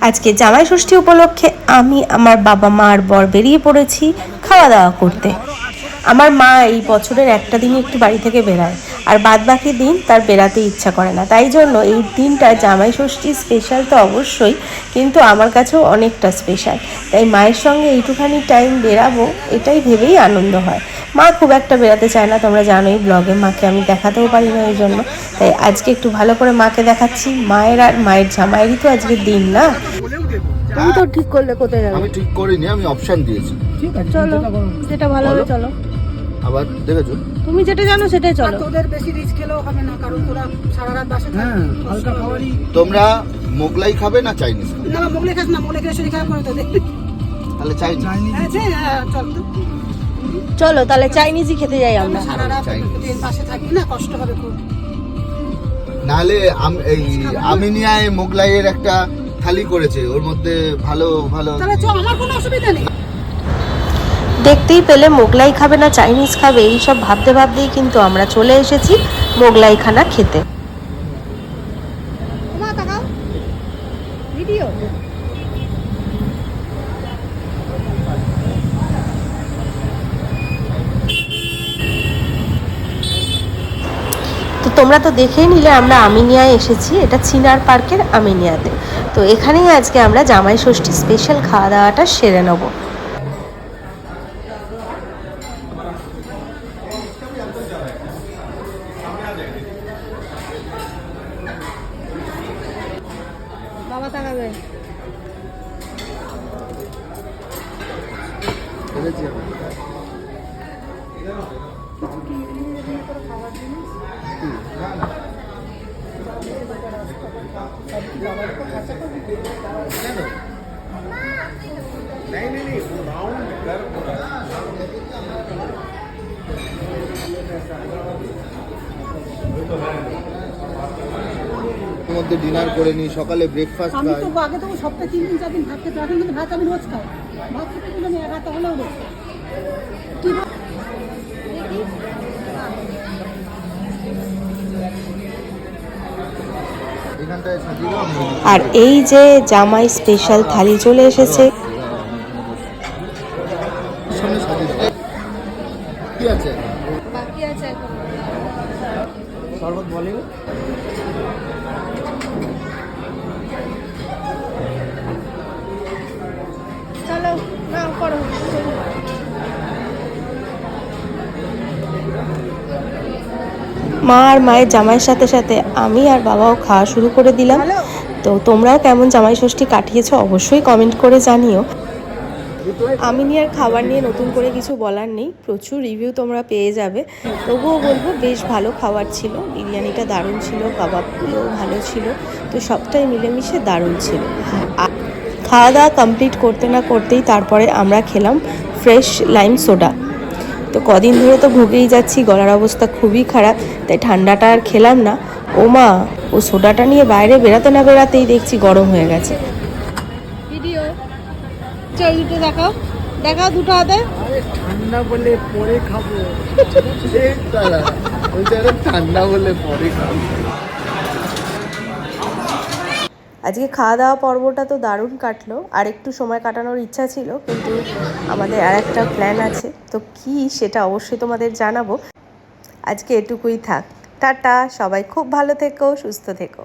আজকে জামাই ষষ্ঠী উপলক্ষে আমি আমার বাবা মার বর বেরিয়ে পড়েছি খাওয়া দাওয়া করতে। আমার মা এই বছরের একটা দিনই একটু বাড়ি থেকে বেরায় আর বাদ বাকি দিন তার বেরাতে ইচ্ছা করে না। তাই জন্য এই দিনটা জামাই ষষ্ঠী স্পেশাল তো অবশ্যই কিন্তু আমার কাছেও অনেকটা স্পেশাল তাই মায়ের সঙ্গে এইটুখানি টাইম বেরাবো এটাই ভেবেই আনন্দ হয়। মা খুব একটা বেরাতে চায় না তোমরা জানোই ব্লগে মাকে আমি দেখাতেও পারি না ওই জন্য। তাই আজকে একটু ভালো করে মাকে দেখাচ্ছি। মায়ের আর মায়ের জামাইয়েরই তো আজকে দিন না? তুমি তো ঠিক করলে কোথায় যাবে? আমি ঠিক করিনি আমি অপশন দিয়েছি। ঠিক আছে চলো যেটা ভালো হবে চলো। আবার দেখেছ? তুমি যেটা জানো সেটাই চলো। তোদের বেশি রিচ খেলেও হবে না কারণ তোরা সারা রাত বাসে থাকবি। হালকা খাবারই। তোমরা মোগলাই খাবে না চাইনিজ খাবে? না মোগলে খাস না মোগলে খেলে শরীর খারাপ করে তোদের। তাহলে চাইনিজ। হ্যাঁ হ্যাঁ, চল তো। চলো তাহলে চাইনিজই খেতে যাই আমরা। সারা রাত বাসে থাকবি না কষ্ট হবে খুব। নাহলে আম- এই আমিনিয়ায় মোগলাইয়ের একটা থালি করেছে ওর মধ্যে ভালো ভালো তাহলে চ আমার কোনো অসুবিধা নেই। দেখতেই পেলে মোগলাই খাবে না চাইনিজ খাবে এই সব ভাবতে ভাবতেই কিন্তু আমরা চলে এসেছি মোগলাই খানা খেতে তো তোমরা তো দেখেই নিলে আমরা আমিনিয়ায় এসেছি এটা চিনার পার্কের আমিনিয়াতে। তো এখানেই আজকে আমরা জামাই ষষ্ঠী স্পেশাল খাওয়া দাওয়াটা সেরে নেব। বাবা তাকাবে। দেখেছি এর মধ্যে ডিনার করে নি সকালে ব্রেকফাস্ট আমি খাই। তো আগে তো সপ্তাহে তিন দিন চার দিন ভাত খেতে এখন কিন্তু ভাত আমি রোজ খাই। ভাত খেতে কিন্তু আমি এক হাতে হলেও রোজ আমি আর এই যে জামাই স্পেশাল থালি চলে এসেছে। সামনে সাজিয়ে আছে? শরবত বলে মা আর মায়ের জামাইয়ের সাথে সাথে আমি আর বাবাও খাওয়া শুরু করে দিলাম। তো তোমরাও কেমন জামাই ষষ্ঠী কাটিয়েছো অবশ্যই কমেন্ট করে জানিও। আমি নিয়ে আর খাবার নিয়ে নতুন করে কিছু বলার নেই প্রচুর রিভিউ তোমরা পেয়ে যাবে। তবুও বলব বেশ ভালো খাবার ছিল বিরিয়ানিটা দারুণ ছিল কাবাবগুলো ভালো ছিল তো সবটাই মিলেমিশে দারুণ ছিল। খাওয়া দাওয়া কমপ্লিট করতে না করতেই তারপরে আমরা খেলাম ফ্রেশ লাইম সোডা তো কদিন ধরে তো ভুগেই যাচ্ছি গলার অবস্থা খুবই খারাপ তাই ঠান্ডাটা আর খেলাম না। ও মা ও সোডাটা নিয়ে বাইরে বেড়াতে না বেড়াতেই দেখছি গরম হয়ে গেছে। ভিডিও। চল দুটো দেখাও। দেখাও দুটো হাতে। ঠান্ডা বলে পরে খাব। ঠান্ডা বলে পরে খাব। আজকে খাওয়া দাওয়া পর্বটা তো দারুণ কাটলো। আর একটু সময় কাটানোর ইচ্ছা ছিল, কিন্তু আমাদের আর একটা প্ল্যান আছে। তো কি সেটা অবশ্যই তোমাদের জানাব। আজকে এটুকুই থাক। টাটা, সবাই খুব ভালো থেকো, সুস্থ থেকো।